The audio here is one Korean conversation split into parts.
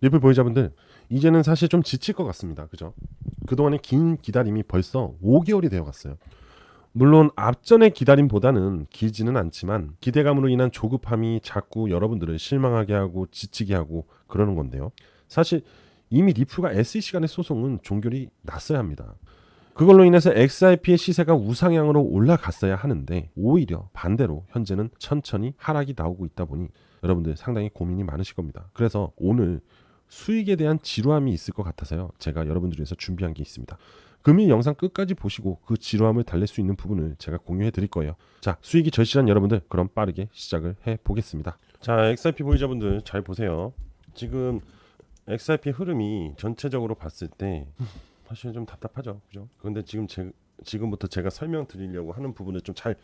리플 보유자분들 이제는 사실 좀 지칠 것 같습니다. 그죠? 그동안의 긴 기다림이 벌써 5개월이 되어 갔어요. 물론 앞전의 기다림보다는 길지는 않지만 기대감으로 인한 조급함이 자꾸 여러분들을 실망하게 하고 지치게 하고 그러는 건데요. 사실 이미 리플과 SEC 간의 소송은 종결이 났어야 합니다. 그걸로 인해서 XRP의 시세가 우상향으로 올라갔어야 하는데 오히려 반대로 현재는 천천히 하락이 나오고 있다 보니 여러분들 상당히 고민이 많으실 겁니다. 그래서 오늘 수익에 대한 지루함이 있을 것 같아서요. 제가 여러분들 위해서 준비한 게 있습니다. 금일 영상 끝까지 보시고 그 지루함을 달랠 수 있는 부분을 제가 공유해 드릴 거예요. 자, 수익이 절실한 여러분들 그럼 빠르게 시작을 해 보겠습니다. 자, XRP 보유자분들 잘 보세요. 지금 XRP 흐름이 전체적으로 봤을 때 사실 좀 답답하죠. 그죠? 그런데 지금 제, 지금부터 제가 설명드리려고 하는 부분을 좀 잘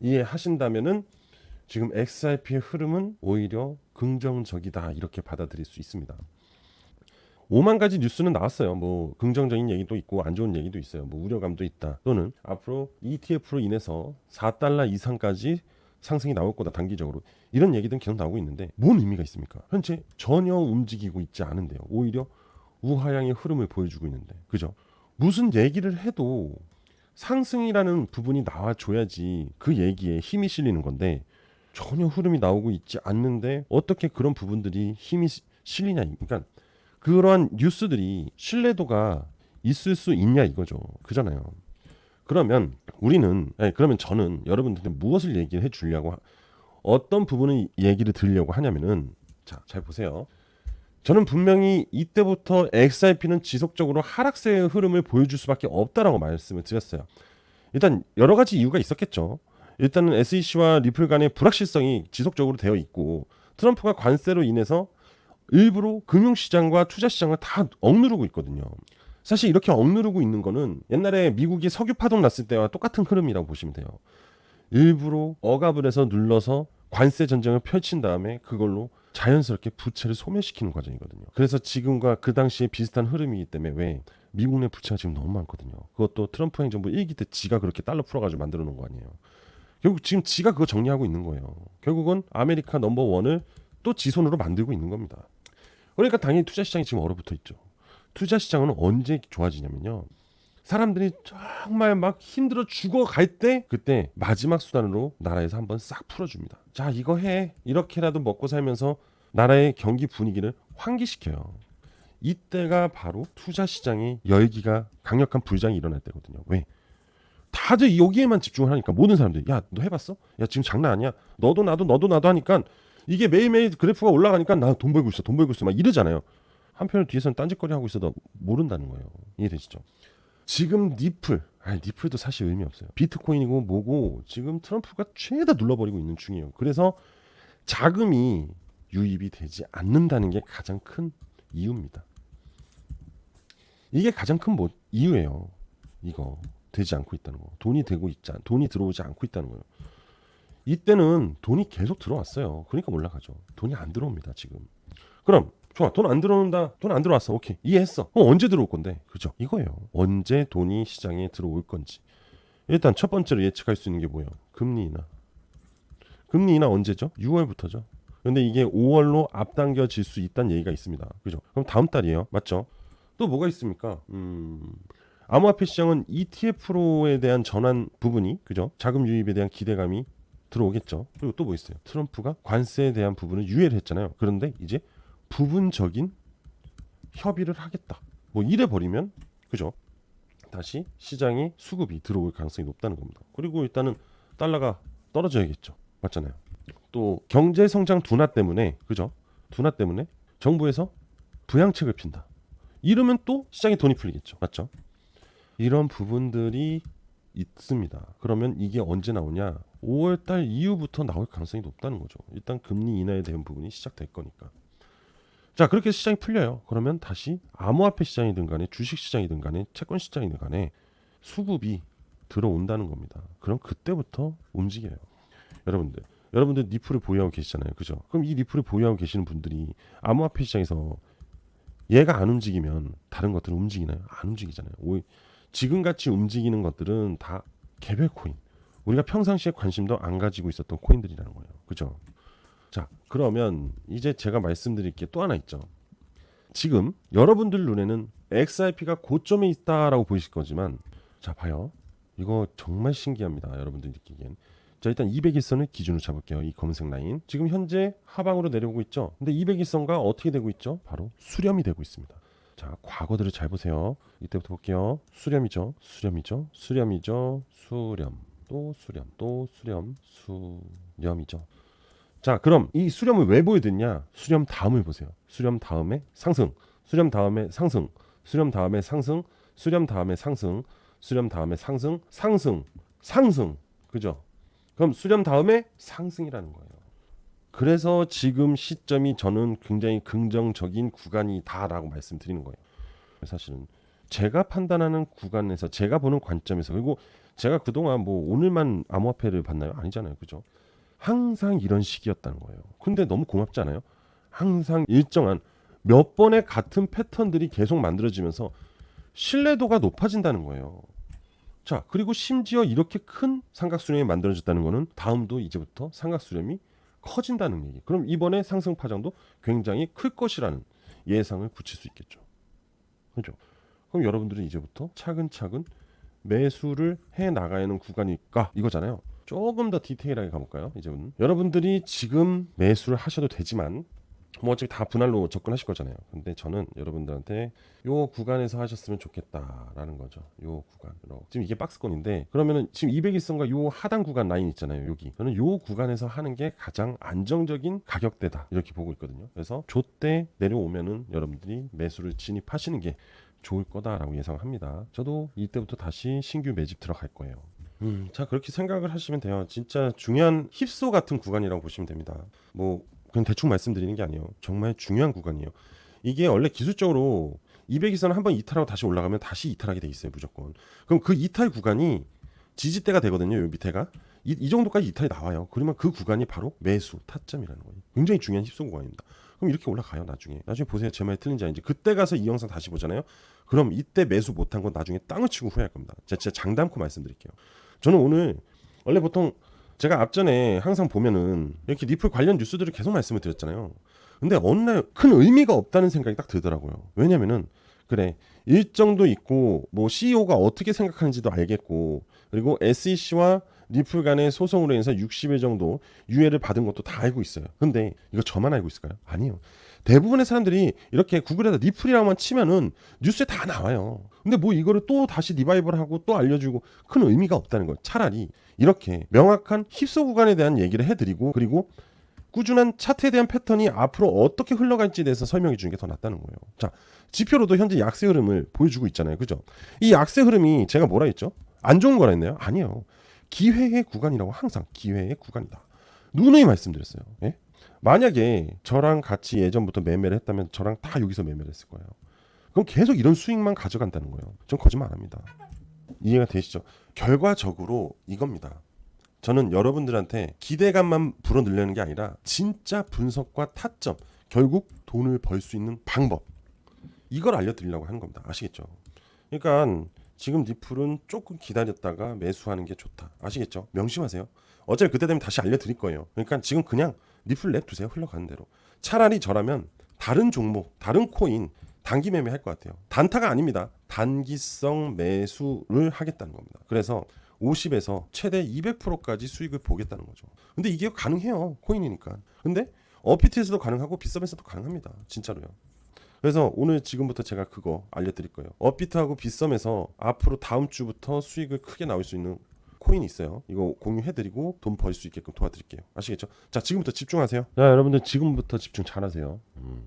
이해하신다면은 지금 XRP의 흐름은 오히려 긍정적이다 이렇게 받아들일 수 있습니다. 5만 가지 뉴스는 나왔어요. 뭐 긍정적인 얘기도 있고 안 좋은 얘기도 있어요. 뭐 우려감도 있다. 또는 앞으로 ETF로 인해서 4달러 이상까지 상승이 나올 거다 단기적으로 이런 얘기들은 계속 나오고 있는데 뭔 의미가 있습니까? 현재 전혀 움직이고 있지 않은데요. 오히려 우하향의 흐름을 보여주고 있는데 그죠? 무슨 얘기를 해도 상승이라는 부분이 나와줘야지 그 얘기에 힘이 실리는 건데 전혀 흐름이 나오고 있지 않는데 어떻게 그런 부분들이 힘이 시- 실리냐 그러니까 그러한 뉴스들이 신뢰도가 있을 수 있냐 이거죠 그잖아요 그러면 우리는 아니, 그러면 저는 여러분들한테 무엇을 얘기를 해주려고 하- 어떤 부분을 얘기를 드리려고 하냐면은 자 잘 보세요 저는 분명히 이때부터 XRP는 지속적으로 하락세의 흐름을 보여줄 수밖에 없다라고 말씀을 드렸어요. 일단 여러 가지 이유가 있었겠죠. 일단은 SEC와 리플 간의 불확실성이 지속적으로 되어 있고 트럼프가 관세로 인해서 일부러 금융시장과 투자시장을 다 억누르고 있거든요. 사실 이렇게 억누르고 있는 거는 옛날에 미국이 석유 파동 났을 때와 똑같은 흐름이라고 보시면 돼요. 일부러 억압을 해서 눌러서 관세 전쟁을 펼친 다음에 그걸로 자연스럽게 부채를 소멸시키는 과정이거든요. 그래서 지금과 그 당시에 비슷한 흐름이기 때문에 왜 미국 내 부채가 지금 너무 많거든요. 그것도 트럼프 행정부 1기 때 지가 그렇게 달러 풀어가지고 만들어 놓은 거 아니에요. 결국 지금 지가 그거 정리하고 있는 거예요. 결국은 아메리카 넘버 원을 또 지손으로 만들고 있는 겁니다. 그러니까 당연히 투자 시장이 지금 얼어붙어 있죠. 투자 시장은 언제 좋아지냐면요. 사람들이 정말 막 힘들어 죽어갈 때 그때 마지막 수단으로 나라에서 한번 싹 풀어줍니다. 자 이거 해 이렇게라도 먹고 살면서 나라의 경기 분위기를 환기시켜요. 이때가 바로 투자 시장의 열기가 강력한 불장이 일어날 때거든요. 왜? 다들 여기에만 집중을 하니까 모든 사람들이 야 너 해봤어? 야 지금 장난 아니야. 너도 나도 너도 나도 하니까 이게 매일매일 그래프가 올라가니까 나 돈 벌고 있어 돈 벌고 있어 막 이러잖아요. 한편으로 뒤에서는 딴짓거리 하고 있어도 모른다는 거예요. 이해되시죠? 지금 니플, 아니 니플도 사실 의미 없어요. 비트코인이고 뭐고 지금 트럼프가 최다 눌러버리고 있는 중이에요. 그래서 자금이 유입이 되지 않는다는 게 가장 큰 이유입니다. 이게 가장 큰 뭐, 이유예요. 이거 되지 않고 있다는 거. 돈이 되고 있지 않, 돈이 들어오지 않고 있다는 거예요. 이때는 돈이 계속 들어왔어요. 그러니까 올라가죠. 돈이 안 들어옵니다 지금. 그럼 좋아 돈 안 들어온다 돈 안 들어왔어. 오케이 이해했어. 어, 언제 들어올 건데? 그죠? 이거예요. 언제 돈이 시장에 들어올 건지. 일단 첫 번째로 예측할 수 있는 게 뭐예요? 금리 인하 금리 인하 언제죠? 6월부터죠. 근데 이게 5월로 앞당겨질 수 있다는 얘기가 있습니다. 그죠? 그럼 다음 달이에요. 맞죠? 또 뭐가 있습니까? 음 암호화폐 시장은 ETF로에 대한 전환 부분이 그죠? 자금 유입에 대한 기대감이 들어오겠죠 그리고 또 뭐 있어요 트럼프가 관세에 대한 부분을 유예를 했잖아요 그런데 이제 부분적인 협의를 하겠다. 뭐 이래 버리면 그죠? 다시 시장에 수급이 들어올 가능성이 높다는 겁니다. 그리고 일단은 달러가 떨어져야겠죠. 맞잖아요. 또 경제 성장 둔화 때문에 그죠? 둔화 때문에 정부에서 부양책을 핀다. 이러면 또 시장에 돈이 풀리겠죠. 맞죠? 이런 부분들이 있습니다. 그러면 이게 언제 나오냐? 5월 달 이후부터 나올 가능성이 높다는 거죠. 일단 금리 인하에 대한 부분이 시작될 거니까. 자 그렇게 시장이 풀려요. 그러면 다시 암호화폐 시장이든 간에 주식 시장이든 간에 채권 시장이든 간에 수급이 들어온다는 겁니다. 그럼 그때부터 움직여요. 여러분들 여러분들 니플을 보유하고 계시잖아요. 그죠? 그럼 이 니플을 보유하고 계시는 분들이 암호화폐 시장에서 얘가 안 움직이면 다른 것들은 움직이나요? 안 움직이잖아요. 오, 지금 같이 움직이는 것들은 다 개별 코인. 우리가 평상시에 관심도 안 가지고 있었던 코인들이라는 거예요. 그죠? 자, 그러면 이제 제가 말씀드릴 게 또 하나 있죠. 지금 여러분들 눈에는 XRP가 고점에 있다라고 보이실 거지만 자 봐요. 이거 정말 신기합니다. 여러분들 느끼기엔. 자 일단 200일선을 기준으로 잡을게요. 이 검은색 라인. 지금 현재 하방으로 내려오고 있죠. 근데 200일선과 어떻게 되고 있죠? 바로 수렴이 되고 있습니다. 자 과거들을 잘 보세요. 이때부터 볼게요. 수렴이죠. 수렴이죠. 수렴이죠. 수렴. 또 수렴. 또 수렴. 수렴이죠. 자 그럼 이 수렴을 왜 보여드냐? 수렴 다음을 보세요. 수렴 다음에 상승. 수렴 다음에 상승. 수렴 다음에 상승. 수렴 다음에 상승. 수렴 다음에 상승. 상승. 상승. 그죠? 그럼 수렴 다음에 상승이라는 거예요. 그래서 지금 시점이 저는 굉장히 긍정적인 구간이다라고 말씀드리는 거예요. 사실은 제가 판단하는 구간에서 제가 보는 관점에서 그리고 제가 그동안 뭐 오늘만 암호화폐를 봤나요? 아니잖아요. 그죠? 항상 이런 식이었다는 거예요. 근데 너무 고맙지 않아요? 항상 일정한 몇 번의 같은 패턴들이 계속 만들어지면서 신뢰도가 높아진다는 거예요. 자, 그리고 심지어 이렇게 큰 삼각수렴이 만들어졌다는 거는 다음도 이제부터 삼각수렴이 커진다는 얘기. 그럼 이번에 상승 파장도 굉장히 클 것이라는 예상을 붙일 수 있겠죠. 그죠? 그럼 여러분들은 이제부터 차근차근 매수를 해 나가야 하는 구간일까 이거잖아요. 조금 더 디테일하게 가볼까요? 이제는 여러분들이 지금 매수를 하셔도 되지만 뭐 어차피 다 분할로 접근하실 거잖아요. 근데 저는 여러분들한테 요 구간에서 하셨으면 좋겠다라는 거죠. 요 구간으로 지금 이게 박스권인데 그러면은 지금 200일선과 요 하단 구간 라인 있잖아요. 여기 저는 요 구간에서 하는 게 가장 안정적인 가격대다 이렇게 보고 있거든요. 그래서 조때 내려오면은 여러분들이 매수를 진입하시는 게 좋을 거다라고 예상합니다. 저도 이때부터 다시 신규 매집 들어갈 거예요. 음, 자 그렇게 생각을 하시면 돼요. 진짜 중요한 힙소 같은 구간이라고 보시면 됩니다. 뭐 그냥 대충 말씀드리는 게 아니에요. 정말 중요한 구간이에요. 이게 원래 기술적으로 200일선 한번 이탈하고 다시 올라가면 다시 이탈하게 돼 있어요, 무조건. 그럼 그 이탈 구간이 지지대가 되거든요, 요 밑에가. 이, 이 정도까지 이탈이 나와요. 그러면 그 구간이 바로 매수 타점이라는 거예요. 굉장히 중요한 힙소 구간입니다. 그럼 이렇게 올라가요, 나중에. 나중에 보세요, 제 말이 틀린지 아닌지. 그때 가서 이 영상 다시 보잖아요. 그럼 이때 매수 못한 건 나중에 땅을 치고 후회할 겁니다. 제가 진짜 장담코 말씀드릴게요. 저는 오늘 원래 보통 제가 앞전에 항상 보면은 이렇게 리플 관련 뉴스들을 계속 말씀을 드렸잖아요. 근데 어느 날 큰 의미가 없다는 생각이 딱 들더라고요. 왜냐면은 그래 일정도 있고 뭐 CEO가 어떻게 생각하는지도 알겠고 그리고 SEC와 리플 간의 소송으로 인해서 60일 정도 유예를 받은 것도 다 알고 있어요. 근데 이거 저만 알고 있을까요? 아니요. 대부분의 사람들이 이렇게 구글에다 리플이라고만 치면은 뉴스에 다 나와요. 근데 뭐 이거를 또 다시 리바이벌하고 또 알려주고 큰 의미가 없다는 거예요. 차라리 이렇게 명확한 힙소 구간에 대한 얘기를 해드리고 그리고 꾸준한 차트에 대한 패턴이 앞으로 어떻게 흘러갈지에 대해서 설명해 주는 게 더 낫다는 거예요. 자, 지표로도 현재 약세 흐름을 보여주고 있잖아요. 그죠? 이 약세 흐름이 제가 뭐라 했죠? 안 좋은 거라 했나요? 아니요. 기회의 구간이라고 항상 기회의 구간이다. 누누이 말씀드렸어요. 예? 만약에 저랑 같이 예전부터 매매를 했다면 저랑 다 여기서 매매를 했을 거예요. 그럼 계속 이런 수익만 가져간다는 거예요. 전 거짓말 안 합니다. 이해가 되시죠? 결과적으로 이겁니다. 저는 여러분들한테 기대감만 불어넣으려는 게 아니라 진짜 분석과 타점, 결국 돈을 벌 수 있는 방법 이걸 알려드리려고 하는 겁니다. 아시겠죠? 그러니까 지금 리플은 조금 기다렸다가 매수하는 게 좋다. 아시겠죠? 명심하세요. 어차피 그때 되면 다시 알려드릴 거예요. 그러니까 지금 그냥 리플 냅두세요. 흘러가는 대로. 차라리 저라면 다른 종목, 다른 코인 단기 매매 할 것 같아요. 단타가 아닙니다. 단기성 매수를 하겠다는 겁니다. 그래서 50에서 최대 200%까지 수익을 보겠다는 거죠. 근데 이게 가능해요. 코인이니까. 근데 어피트에서도 가능하고 빗썸에서도 가능합니다. 진짜로요. 그래서 오늘 지금부터 제가 그거 알려드릴 거예요. 업비트하고 빗썸에서 앞으로 다음 주부터 수익을 크게 나올 수 있는 코인이 있어요. 이거 공유해드리고 돈 벌 수 있게끔 도와드릴게요. 아시겠죠? 자 지금부터 집중하세요. 자 여러분들 지금부터 집중 잘하세요. 음.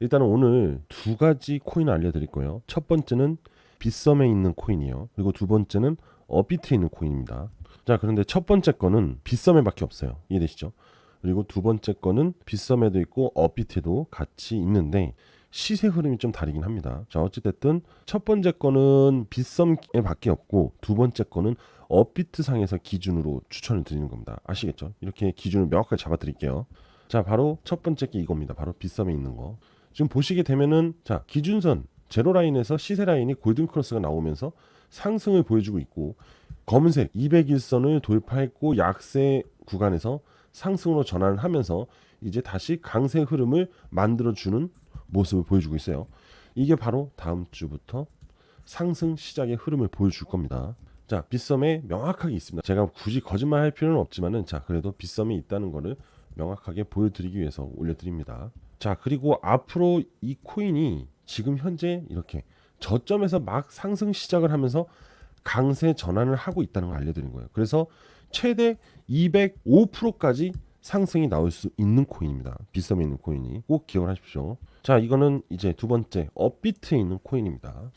일단은 오늘 두 가지 코인을 알려드릴 거예요. 첫 번째는 빗썸에 있는 코인이요. 그리고 두 번째는 업비트에 있는 코인입니다. 자 그런데 첫 번째 거는 빗썸에밖에 없어요. 이해되시죠? 그리고 두 번째 거는 빗썸에도 있고 업비트에도 같이 있는데 시세 흐름이 좀 다르긴 합니다. 자 어찌됐든 첫 번째 거는 빗썸에 밖에 없고 두 번째 거는 업비트 상에서 기준으로 추천을 드리는 겁니다. 아시겠죠? 이렇게 기준을 명확하게 잡아 드릴게요. 자 바로 첫 번째 게 이겁니다. 바로 빗썸에 있는 거. 지금 보시게 되면은 자 기준선 제로 라인에서 시세 라인이 골든 크로스가 나오면서 상승을 보여주고 있고 검은색 200일선을 돌파했고 약세 구간에서 상승으로 전환을 하면서 이제 다시 강세 흐름을 만들어 주는 모습을 보여주고 있어요. 이게 바로 다음 주부터 상승 시작의 흐름을 보여줄 겁니다. 자, 빗썸에 명확하게 있습니다. 제가 굳이 거짓말 할 필요는 없지만은 자, 그래도 빗썸이 있다는 거를 명확하게 보여드리기 위해서 올려드립니다. 자, 그리고 앞으로 이 코인이 지금 현재 이렇게 저점에서 막 상승 시작을 하면서 강세 전환을 하고 있다는 걸 알려드린 거예요. 그래서 최대 205%까지 상승이 나올 수 있는 코인입니다. 빗썸에 있는 코인이 꼭 기억을 하십시오. 자, 이거는 이제 두 번째 업비트에 있는 코인입니다.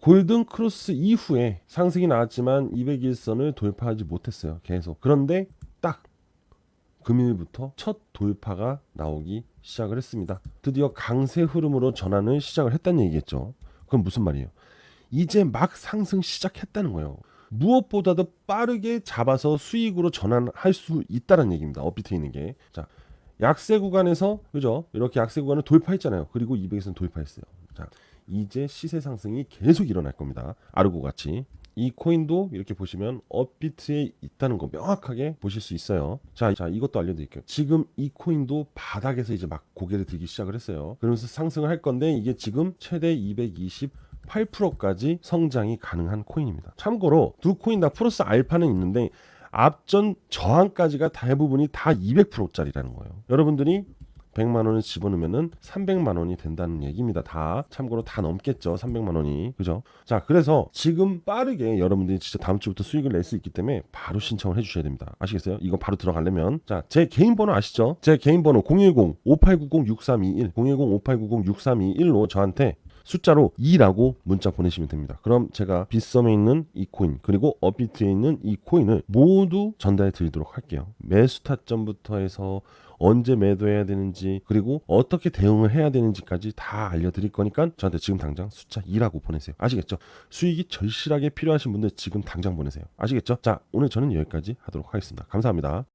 골든 크로스 이후에 상승이 나왔지만 201선을 돌파하지 못했어요. 계속. 그런데 딱 금일부터 첫 돌파가 나오기 시작을 했습니다. 드디어 강세 흐름으로 전환을 시작을 했다는 얘기겠죠. 그럼 무슨 말이에요? 이제 막 상승 시작했다는 거예요. 무엇보다도 빠르게 잡아서 수익으로 전환할 수 있다는 얘기입니다. 업비트에 있는 게. 자, 약세 구간에서 그죠? 이렇게 약세 구간을 돌파했잖아요. 그리고 200에서는 돌파했어요. 자, 이제 시세 상승이 계속 일어날 겁니다. 아르고 같이. 이 코인도 이렇게 보시면 업비트에 있다는 거 명확하게 보실 수 있어요. 자, 자 이것도 알려드릴게요. 지금 이 코인도 바닥에서 이제 막 고개를 들기 시작을 했어요. 그러면서 상승을 할 건데 이게 지금 최대 228%까지 성장이 가능한 코인입니다. 참고로 두 코인 다 플러스 알파는 있는데 앞전 저항까지가 대부분이 다 200%짜리라는 거예요. 여러분들이 100만 원을 집어넣으면은 300만 원이 된다는 얘기입니다. 다 참고로 다 넘겠죠. 300만 원이. 그죠? 자, 그래서 지금 빠르게 여러분들이 진짜 다음 주부터 수익을 낼 수 있기 때문에 바로 신청을 해 주셔야 됩니다. 아시겠어요? 이거 바로 들어가려면 자, 제 개인 번호 아시죠? 제 개인 번호 010-5890-6321 010-5890-6321로 저한테 숫자로 2라고 문자 보내시면 됩니다. 그럼 제가 빗썸에 있는 이 코인 그리고 업비트에 있는 이 코인을 모두 전달해 드리도록 할게요. 매수 타점부터 해서 언제 매도해야 되는지 그리고 어떻게 대응을 해야 되는지까지 다 알려드릴 거니까 저한테 지금 당장 숫자 2라고 보내세요. 아시겠죠? 수익이 절실하게 필요하신 분들 지금 당장 보내세요. 아시겠죠? 자 오늘 저는 여기까지 하도록 하겠습니다. 감사합니다.